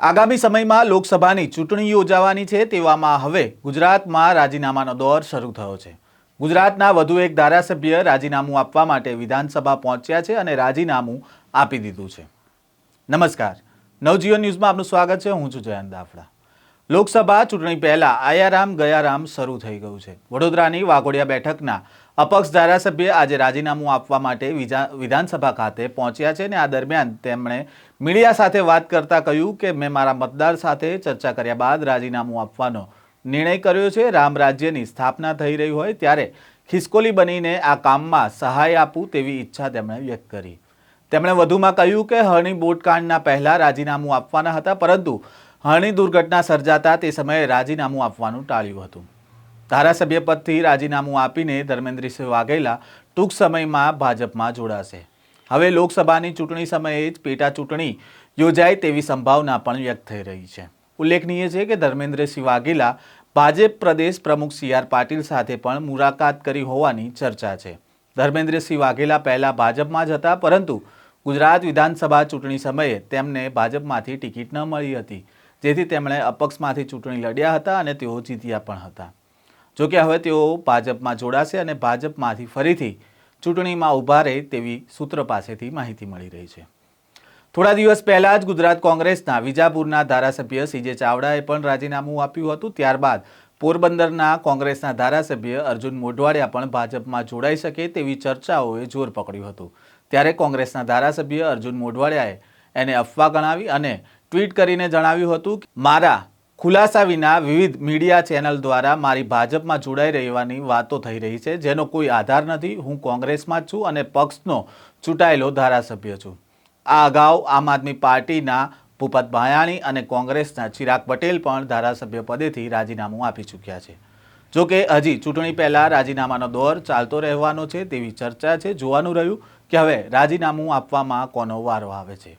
આગામી સમયમાં લોકસભાની ચૂંટણી યોજાવાની છે, તેવામાં હવે ગુજરાતમાં રાજીનામાનો દોર શરૂ થયો છે. ગુજરાતના વધુ એક ધારાસભ્ય રાજીનામું આપવા માટે વિધાનસભા પહોંચ્યા છે અને રાજીનામું આપી દીધું છે. નમસ્કાર. નવજીવન ન્યૂઝમાં આપનું સ્વાગત છે. હું છું જયંત દાફડા. લોકસભા ચૂંટણી પહેલા આયારામ ગયારામ શરૂ થઈ ગયું છે. વડોદરાની વાઘોડિયા બેઠકના અપક્ષ ધારાસભ્ય આજે રાજીનામું આપવા માટે વિધાનસભા ખાતે પહોંચ્યા છે અને આ દરમિયાન તેમણે મીડિયા સાથે વાત કરતા કહ્યું કે, મેં મારા મતદાર સાથે ચર્ચા કર્યા બાદ રાજીનામું આપવાનો નિર્ણય કર્યો છે. રામ રાજ્યની સ્થાપના થઈ રહી હોય ત્યારે ખિસકોલી બનીને આ કામમાં સહાય આપું તેવી ઈચ્છા તેમણે વ્યક્ત કરી. તેમણે વધુમાં કહ્યું કે, હરણી બોટકાંડના પહેલાં રાજીનામું આપવાના હતા, પરંતુ હરણી દુર્ઘટના સર્જાતા તે સમયે રાજીનામું આપવાનું ટાળ્યું હતું. ધારાસભ્ય પદથી રાજીનામું આપીને ધર્મેન્દ્રસિંહ વાઘેલા ટૂંક સમયમાં ભાજપમાં જોડાશે. હવે લોકસભાની ચૂંટણી સમયે જ પેટા ચૂંટણી યોજાય તેવી સંભાવના પણ વ્યક્ત થઈ રહી છે. ઉલ્લેખનીય છે કે ધર્મેન્દ્રસિંહ વાઘેલા ભાજપ પ્રદેશ પ્રમુખ સી આર પાટીલ સાથે પણ મુલાકાત કરી હોવાની ચર્ચા છે. ધર્મેન્દ્રસિંહ વાઘેલા પહેલા ભાજપમાં જ હતા, પરંતુ ગુજરાત વિધાનસભા ચૂંટણી સમયે તેમને ભાજપમાંથી ટિકિટ ન મળી હતી. જેથી તેમણે અપક્ષમાંથી ચૂંટણી લડ્યા હતા અને તેઓ જીત્યા પણ હતા. જોકે હવે તેઓ ભાજપમાં જોડાશે અને ભાજપમાંથી ફરીથી ચૂંટણીમાં ઊભા રહે તેવી સૂત્ર પાસેથી માહિતી મળી રહી છે. થોડા દિવસ પહેલાં જ ગુજરાત કોંગ્રેસના વિજાપુરના ધારાસભ્ય સીજે ચાવડાએ પણ રાજીનામું આપ્યું હતું. ત્યારબાદ પોરબંદરના કોંગ્રેસના ધારાસભ્ય અર્જુન મોઢવાડિયા પણ ભાજપમાં જોડાઈ શકે તેવી ચર્ચાઓએ જોર પકડ્યું હતું. ત્યારે કોંગ્રેસના ધારાસભ્ય અર્જુન મોઢવાડિયાએ એને અફવા ગણાવી અને ટ્વીટ કરીને જણાવ્યું હતું કે, મારા ખુલાસા વિના વિવિધ મીડિયા ચેનલ દ્વારા મારી ભાજપમાં જોડાઈ રહેવાની વાતો થઈ રહી છે, જેનો કોઈ આધાર નથી. હું કોંગ્રેસમાં છું અને પક્ષનો ચૂંટાયેલો ધારાસભ્ય છું. આ અગાઉ આમ આદમી પાર્ટીના ભૂપત ભાયાણી અને કોંગ્રેસના ચિરાગ પટેલ પણ ધારાસભ્ય પદેથી રાજીનામું આપી ચૂક્યા છે. જો કે, હજી ચૂંટણી પહેલાં રાજીનામાનો દોર ચાલતો રહેવાનો છે તેવી ચર્ચા છે. જોવાનું રહ્યું કે હવે રાજીનામું આપવામાં કોનો વારો આવે છે.